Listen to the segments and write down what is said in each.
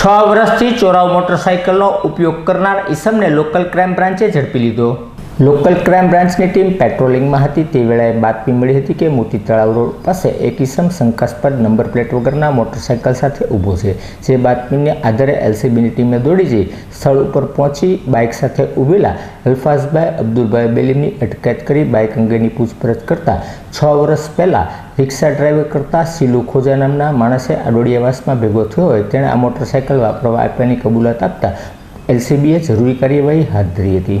છ વર્ષથી ચોરાવ મોટરસાઇકલનો ઉપયોગ કરનાર ઈસમને લોકલ ક્રાઇમ બ્રાન્ચે ઝડપી લીધો. લોકલ ક્રાઇમ બ્રાન્ચની ટીમ પેટ્રોલિંગમાં હતી. તે વેળાએ બાતમી મળી હતી કે મોતી તળાવ રોડ પાસે એક ઇસમ શંકાસ્પદ નંબર પ્લેટ વગરના મોટરસાઇકલ સાથે ઊભો છે. જે બાતમીને આધારે એલસીબીની ટીમે દોડી જઈ સ્થળ ઉપર પહોંચી બાઇક સાથે ઊભેલા અલ્ફાઝભાઈ અબ્દુલભાઈ બેલીમની અટકાયત કરી બાઇક અંગેની પૂછપરછ કરતા છ વર્ષ પહેલાં રિક્ષા ડ્રાઈવર કરતા સિલુ ખોજા નામના માણસે આડોડિયાવાસમાં ભેગો થયો હોય તેણે આ મોટરસાઇકલ વાપરવા આપ્યાની કબૂલાત આપતા એલસીબીએ જરૂરી કાર્યવાહી હાથ ધરી હતી.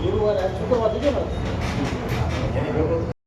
ગુરુવારે શુક્રવાર દીધો ને